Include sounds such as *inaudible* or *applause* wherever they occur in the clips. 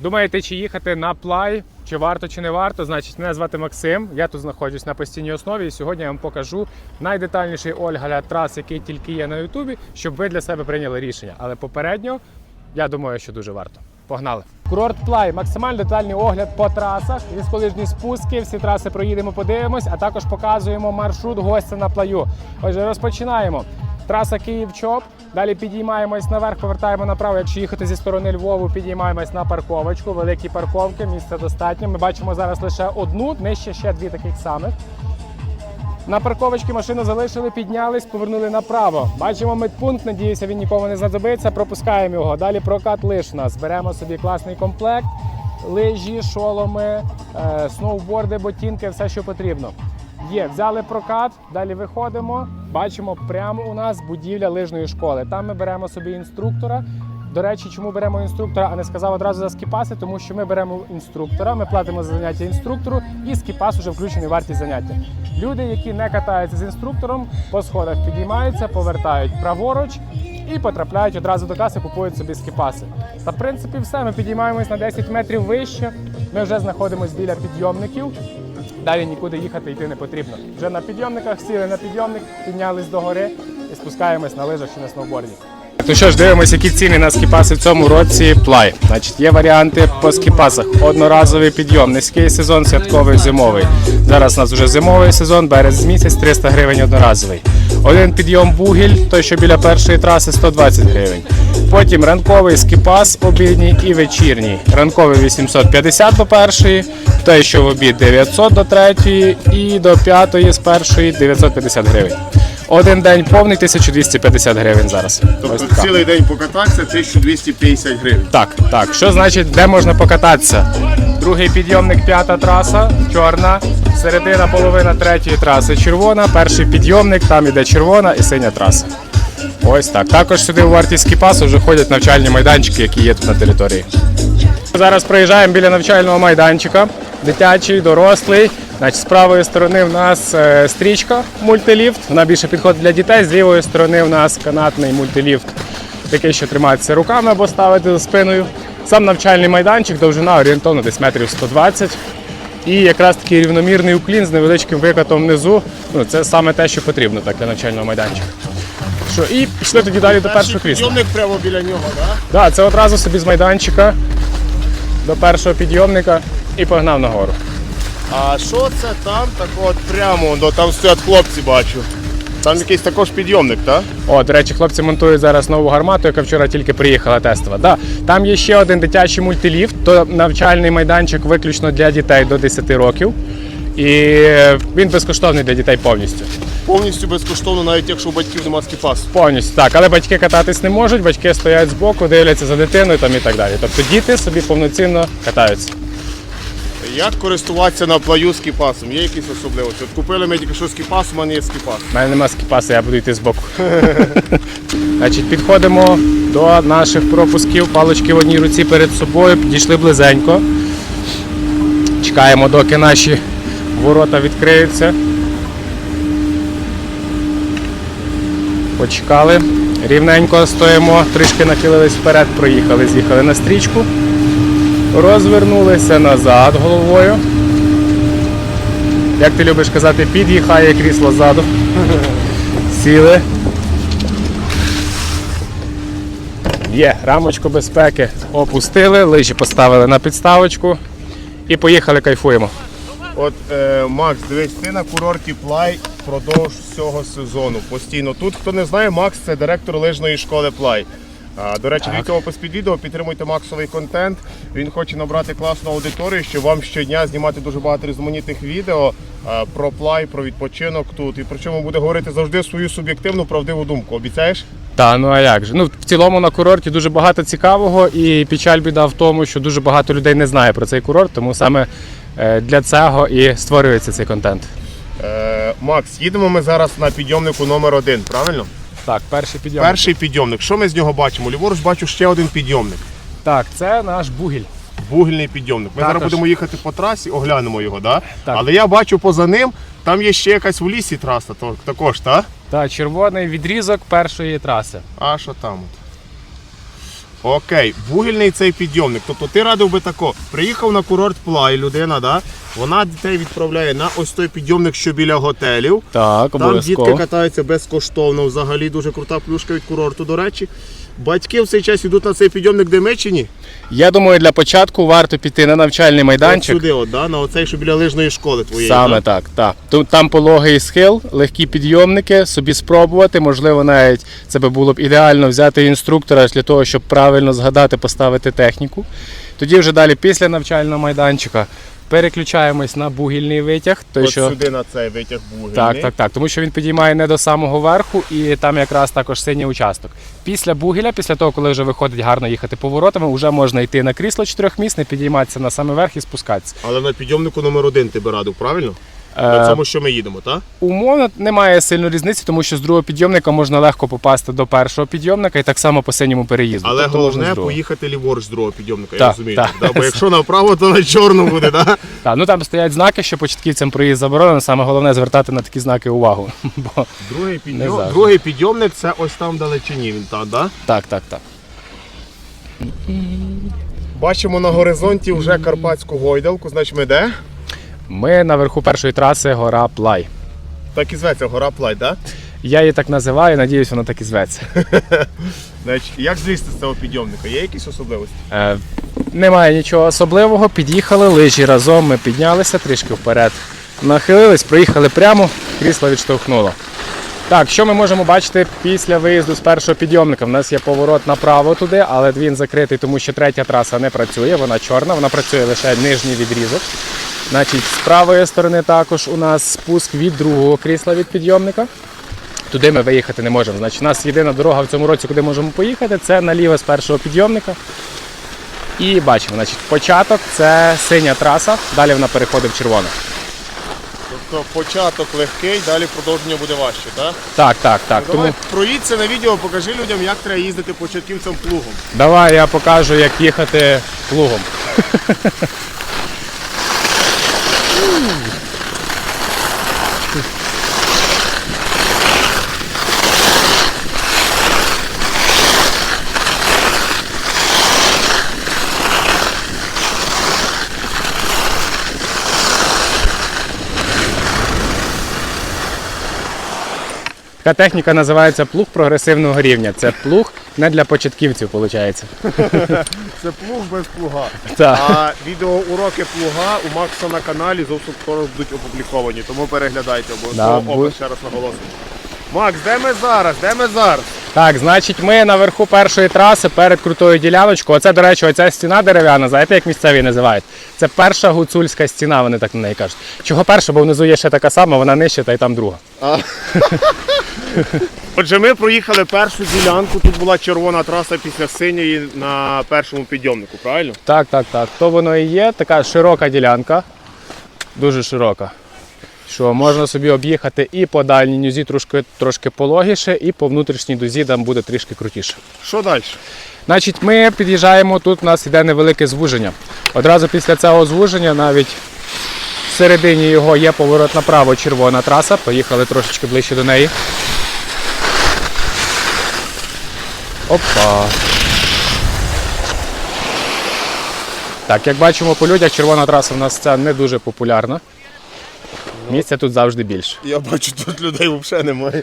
Думаєте, чи їхати на плай, чи варто, чи не варто? Значить, мене звати Максим. Я тут знаходжусь на постійній основі. І сьогодні я вам покажу найдетальніший огляд трас, який тільки є на Ютубі, щоб ви для себе прийняли рішення. Але попередньо я думаю, що дуже варто. Погнали! Курорт Плай, максимально детальний огляд по трасах, різколижні спуски, всі траси проїдемо, подивимось, а також показуємо маршрут гостя на плаю. Отже, розпочинаємо. Траса Київ-Чоп. Далі підіймаємось наверх, повертаємо направо. Якщо їхати зі сторони Львову, підіймаємось на парковочку. Великі парковки, місця достатньо. Ми бачимо зараз лише одну, нижче ще дві таких самих. На парковочці машину залишили, піднялись, повернули направо. Бачимо медпункт, надіюся, він нікому не знадобиться. Пропускаємо його. Далі прокат лиш нас. Беремо собі класний комплект, лижі, шоломи, е, сноуборди, ботинки, все, що потрібно. Є, взяли прокат, далі виходимо. Бачимо, прямо у нас будівля лижної школи. Там ми беремо собі інструктора. До речі, чому беремо інструктора, а не сказав одразу за скіпаси, тому що ми беремо інструктора, ми платимо за заняття інструктору, і скіпас вже включений вартість заняття. Люди, які не катаються з інструктором, по сходах підіймаються, повертають праворуч і потрапляють одразу до каси, купують собі скіпаси. Та в принципі все. Ми підіймаємось на 10 метрів вище. Ми вже знаходимося біля підйомників. Далі нікуди їхати йти не потрібно. Вже на підйомниках сіли на підйомник, піднялись до гори і спускаємось на лижах чи на сноуборді. Ну що ж, дивимося, які ціни на скіпаси в цьому році. Плай. Значить, є варіанти по скіпасах. Одноразовий підйом, низький сезон, святковий, зимовий. Зараз у нас вже зимовий сезон, березень місяць, 300 гривень одноразовий. Один підйом бугіль, той, що біля першої траси, 120 гривень. Потім ранковий скіпас обідній і вечірній. Ранковий 850 до першої, той, що в обід 900 до третьої і до п'ятої з першої 950 гривень. Один день повний 1250 гривень зараз. Ось Тобто така. цілий день покататися 1250 гривень. Так, так. Що значить, де можна покататися? Другий підйомник, п'ята траса, чорна, середина, половина третьої траси червона, перший підйомник, там іде червона і синя траса. Ось так. Також сюди у вартість скіпасу вже ходять навчальні майданчики, які є тут на території. Зараз проїжджаємо біля навчального майданчика. Дитячий, дорослий. Значить, з правої сторони в нас е, стрічка мультиліфт. Вона більше підходить для дітей. З лівої сторони в нас канатний мультиліфт, який ще тримається руками або ставити за спиною. Сам навчальний майданчик, довжина орієнтовно десь метрів 120. І якраз такий рівномірний уклін з невеличким викатом внизу. Ну, це саме те, що потрібно так, для навчального майданчика. Що, і пішли тоді далі до першого крісла. Підйомник прямо біля нього, так? Так, це одразу собі з майданчика до першого підйомника і погнав нагору. А що це там? Так от прямо, ну, там стоять хлопці, бачу. Там якийсь також підйомник, так? О, до речі, хлопці монтують зараз нову гармату, яка вчора тільки приїхала тестова. Да, там є ще один дитячий мультиліфт, то навчальний майданчик виключно для дітей до 10 років. І він безкоштовний для дітей повністю. Повністю безкоштовно, навіть якщо у батьків нема скіпасу. Повністю так, але батьки кататись не можуть, батьки стоять збоку, дивляться за дитиною там і так далі. Тобто діти собі повноцінно катаються. Як користуватися на плаю скіпасом? Є якісь особливості? От купили ми тільки що скіпас, у мене є скіпас. У мене нема скіпаса, я буду йти збоку. *laughs* Значить, підходимо до наших пропусків, палички в одній руці перед собою, підійшли близенько. Чекаємо, доки наші ворота відкриються. Почекали. Рівненько стоїмо, трішки нахилились вперед, проїхали, з'їхали на стрічку. Розвернулися назад головою. Як ти любиш казати, під'їхає крісло ззаду. Сіли. Є, рамочку безпеки опустили, лижі поставили на підставочку і поїхали, кайфуємо. От е, Макс, дивись, ти на курорті Плай впродовж всього сезону. Постійно. Тут, хто не знає, Макс це директор лижної школи Плай. А, до речі, дивіться опис під відео, підтримуйте Максовий контент. Він хоче набрати класну аудиторію, щоб вам щодня знімати дуже багато різноманітних відео а, про плай, про відпочинок тут. І причому буде говорити завжди свою суб'єктивну правдиву думку. Обіцяєш? Та ну а як же? Ну в цілому на курорті дуже багато цікавого, і печаль біда в тому, що дуже багато людей не знає про цей курорт, тому саме е, для цього і створюється цей контент. Е, Макс, їдемо ми зараз на підйомнику номер один, правильно? Так, перший підйомник. Перший підйомник. Що ми з нього бачимо? Ліворуч бачу ще один підйомник. Так, це наш бугіль. Бугільний підйомник. Ми Також. зараз будемо їхати по трасі, оглянемо його, да? Так. але я бачу поза ним, там є ще якась в лісі траса, також, так? Та червоний відрізок першої траси. А що там? от? Окей, вугільний цей підйомник. Тобто ти радив би тако, приїхав на курорт Плай людина, да? вона дітей відправляє на ось той підйомник, що біля готелів. Так, Там дітки катаються безкоштовно. Взагалі дуже крута плюшка від курорту, до речі. Батьки в цей час йдуть на цей підйомник, де ми чи ні? Я думаю, для початку варто піти на навчальний От майданчик. сюди, от, да? на оцей, що біля лижної школи твоєї. Саме так, так. Тут там пологий схил, легкі підйомники, собі спробувати. Можливо, навіть це би було б ідеально взяти інструктора для того, щоб правильно згадати, поставити техніку. Тоді вже далі, після навчального майданчика, переключаємось на бугільний витяг. Той, От що... сюди на цей витяг бугільний. Так, так, так. Тому що він підіймає не до самого верху, і там якраз також синій участок. Після бугіля, після того, коли вже виходить гарно їхати поворотами, вже можна йти на крісло чотирьохмісне, підійматися на саме верх і спускатися. Але на підйомнику номер один ти би радив, правильно? Е, На цьому, що ми їдемо, так? Умовно немає сильної різниці, тому що з другого підйомника можна легко попасти до першого підйомника і так само по синьому переїзду. Але Тобто головне поїхати ліворуч з другого підйомника, я Так, розумію. так. Да? Бо якщо направо, то на чорну буде, так? *laughs* Так, ну там стоять знаки, що початківцям проїзд заборонено. Саме головне звертати на такі знаки увагу. *laughs* Бо Другий, підйом... Другий підйомник це ось там в далечині він так, так, так, так. Бачимо на горизонті вже Карпатську гойдалку, значить ми де? Ми наверху першої траси гора Плай. Так і зветься гора Плай, так? Я її так називаю, надіюсь, вона так і зветься. *laughs* Значить, як злізти з цього підйомника? Є якісь особливості? Е, немає нічого особливого. Під'їхали лижі разом. Ми піднялися трішки вперед. Нахилились, проїхали прямо, крісло відштовхнуло. Так, що ми можемо бачити після виїзду з першого підйомника? У нас є поворот направо туди, але він закритий, тому що третя траса не працює, вона чорна, вона працює лише нижній відрізок. Значить, з правої сторони також у нас спуск від другого крісла від підйомника. Туди ми виїхати не можемо. Значить, у нас єдина дорога в цьому році, куди можемо поїхати, це наліво з першого підйомника. І бачимо, значить, початок це синя траса, далі вона переходить в червону. Тобто початок легкий, далі продовження буде важче, так? Так, так, так. Давай Тому проїдься на відео, покажи людям, як треба їздити початківцям плугом. давай я покажу, як їхати плугом. *laughs* Uh! Така техніка називається плуг прогресивного рівня. Це плуг не для початківців, виходить. *laughs* Це плуг без плуга. Так. А відеоуроки плуга у Макса на каналі зовсім скоро будуть опубліковані, тому переглядайте Да, обов'язково бу- опис ще раз наголосую. Макс, де ми зараз? Де ми зараз? Так, значить, ми наверху першої траси перед крутою діляночкою. Оце, до речі, оця стіна дерев'яна, знаєте, як місцеві називають? Це перша гуцульська стіна, вони так на неї кажуть. Чого перша, бо внизу є ще така сама, вона нижча, та й там друга. *laughs* Отже, ми проїхали першу ділянку. Тут була червона траса після синьої на першому підйомнику, правильно? Так, так, так. То воно і є, така широка ділянка, дуже широка. Що можна собі об'їхати і по дальній нюзі трошки, трошки пологіше, і по внутрішній дузі там буде трішки крутіше. Що далі? Значить, ми під'їжджаємо, тут у нас йде невелике звуження. Одразу після цього звуження, навіть в середині його є поворот направо, червона траса. Поїхали трошечки ближче до неї. Опа. Так, як бачимо по людях, червона траса в нас це не дуже популярна. Місця тут завжди більше. Я бачу, тут людей взагалі немає.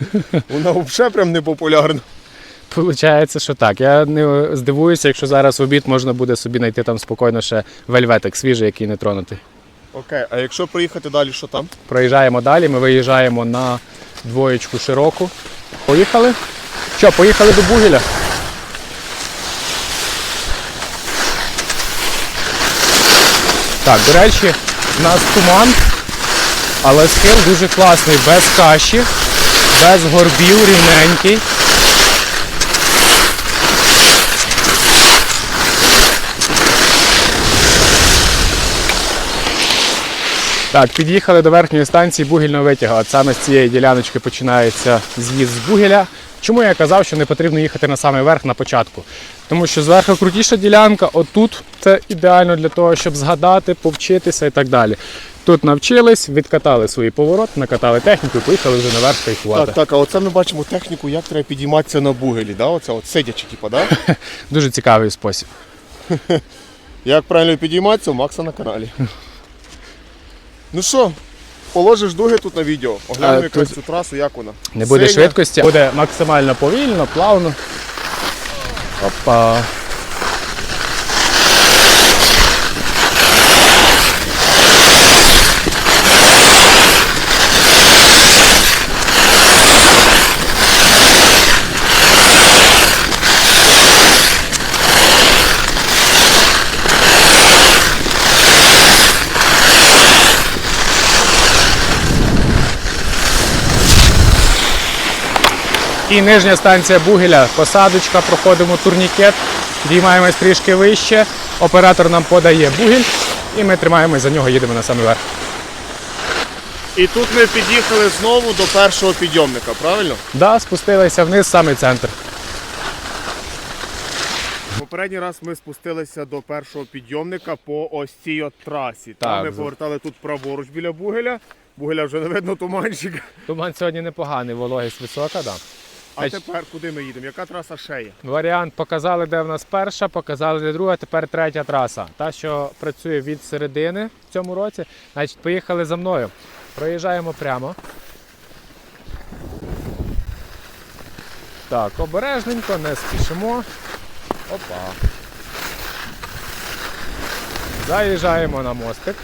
Вона взагалі прям не популярна. Получається, що так. Я не здивуюся, якщо зараз в обід можна буде собі знайти там спокійно ще вельветик свіжий, який не тронутий. Окей, а якщо проїхати далі, що там? Проїжджаємо далі, ми виїжджаємо на двоєчку широку. Поїхали? Що, поїхали до Бугеля? Так, до речі, у нас туман, але схил дуже класний, без каші, без горбів, рівненький. Так, під'їхали до верхньої станції бугільного витяга. От саме з цієї діляночки починається з'їзд з бугеля. Чому я казав, що не потрібно їхати на самий верх на початку? Тому що зверху крутіша ділянка, отут це ідеально для того, щоб згадати, повчитися і так далі. Тут навчились, відкатали свій поворот, накатали техніку і поїхали вже наверх кайфувати. Так, так, а оце ми бачимо техніку, як треба підійматися на бугелі, да? Оце от сидячи, типу, да? *laughs* Дуже цікавий спосіб. *laughs* Як правильно підійматися, у Макса на каналі. Ну що, положиш дуги тут на відео, оглянемо А, якось тут цю трасу, як вона. Не буде Синя. швидкості, буде максимально повільно, плавно. Опа. І нижня станція Бугеля, посадочка, проходимо турнікет, діймаємось трішки вище. Оператор нам подає бугель, і ми тримаємось за нього, їдемо на самий верх. І тут ми під'їхали знову до першого підйомника, правильно? Да, спустилися вниз, самий центр. Попередній раз ми спустилися до першого підйомника по ось цій от трасі. Там Так, ми повертали тут праворуч біля бугеля. Бугеля вже не видно туманчика. Туман сьогодні непоганий, вологість висока, да. А тепер куди ми їдемо? Яка траса ще є? Варіант показали, де в нас перша, показали, де друга, тепер третя траса. Та, що працює від середини в цьому році. Значить, поїхали за мною. Проїжджаємо прямо. Так, обережненько, не спішимо. Опа. Заїжджаємо на мостик.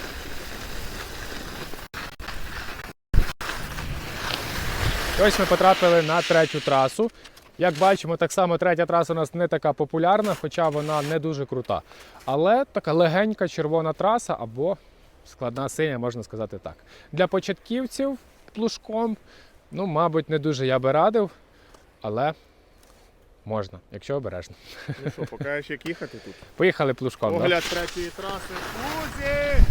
І Ось ми потрапили на третю трасу. Як бачимо, так само третя траса у нас не така популярна, хоча вона не дуже крута. Але така легенька червона траса або складна синя, можна сказати так. Для початківців плужком, ну, мабуть, не дуже я би радив, але можна, якщо обережно. Ну що, покажеш, як їхати тут? Поїхали плужком. да? Третьої траси. Друзі!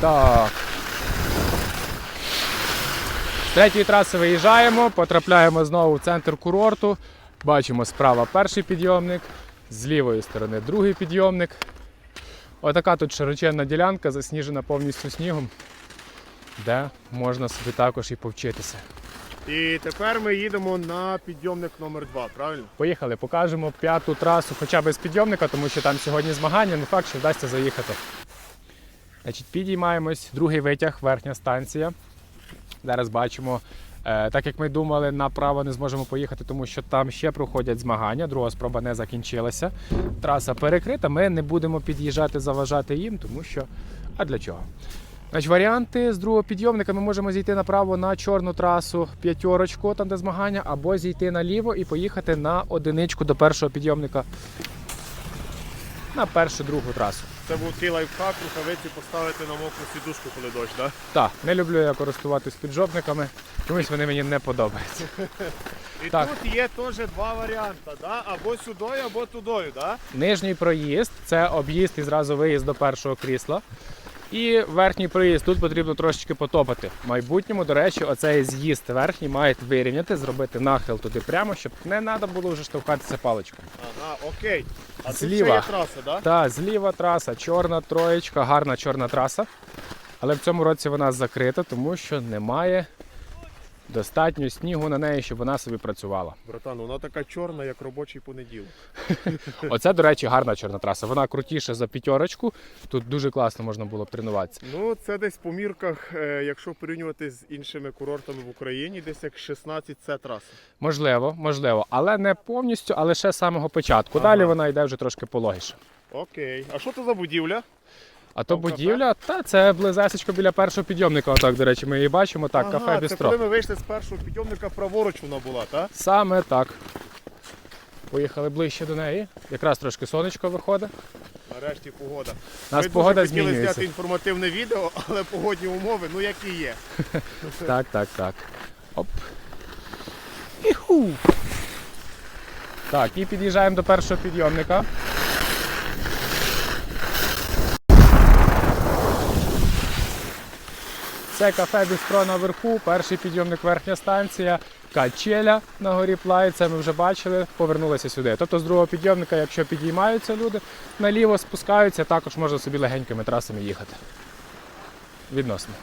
Так. З третьої траси виїжджаємо, потрапляємо знову в центр курорту. Бачимо справа перший підйомник, з лівої сторони другий підйомник. Отака тут широченна ділянка, засніжена повністю снігом, де можна собі також і повчитися. І тепер ми їдемо на підйомник номер 2 правильно? Поїхали, покажемо п'яту трасу, хоча без підйомника, тому що там сьогодні змагання, не факт, що вдасться заїхати. Значить, підіймаємось, другий витяг, верхня станція. Зараз бачимо, е, так як ми думали, направо не зможемо поїхати, тому що там ще проходять змагання. Друга спроба не закінчилася. Траса перекрита. Ми не будемо під'їжджати, заважати їм, тому що. А для чого? Значить, варіанти з другого підйомника ми можемо зійти направо на чорну трасу п'ятерочку, там де змагання, або зійти наліво і поїхати на одиничку до першого підйомника на першу другу трасу. Це був ті лайфхак, рукавиці поставити на мокру сідушку, коли дощ, так? Так, не люблю я користуватись піджопниками, чомусь вони мені не подобаються. І Так. тут є теж два варіанти, да? або сюдою, або тудою, да? Нижній проїзд це об'їзд і зразу виїзд до першого крісла. І верхній проїзд тут потрібно трошечки потопати. В майбутньому, до речі, оцей з'їзд верхній мають вирівняти, зробити нахил туди прямо, щоб не треба було вже штовхатися паличкою. Ага, окей. А Зліва. тут ще є траса, да? Так, зліва траса, чорна троєчка, гарна чорна траса. Але в цьому році вона закрита, тому що немає достатньо снігу на неї, щоб вона собі працювала. Братан, вона така чорна, як робочий понеділок. *laughs* Оце, до речі, гарна чорна траса. Вона крутіша за п'ятерочку. Тут дуже класно можна було б тренуватися. Ну, це десь по мірках, е, якщо порівнювати з іншими курортами в Україні, десь як 16 це траса. Можливо, можливо, але не повністю, а лише з самого початку. Ага. Далі вона йде вже трошки пологіше. Окей. А що це за будівля? А то будівля, та це близесечко біля першого підйомника. Отак, до речі, ми її бачимо. Так, ага, кафе Це Бістро. коли ми вийшли з першого підйомника, праворуч вона була, так? Саме так. Поїхали ближче до неї. Якраз трошки сонечко виходить. Нарешті погода. У нас Ми погода дуже хотіли змінюється. зняти інформативне відео, але погодні умови, ну які є. *laughs* Так, так, так. Оп. Іху. Так, і під'їжджаємо до першого підйомника. Це кафе Бістро наверху, перший підйомник верхня станція, качеля на горі Плай, це ми вже бачили, повернулися сюди. Тобто з другого підйомника, якщо підіймаються люди, наліво спускаються, також можна собі легенькими трасами їхати. Відносно.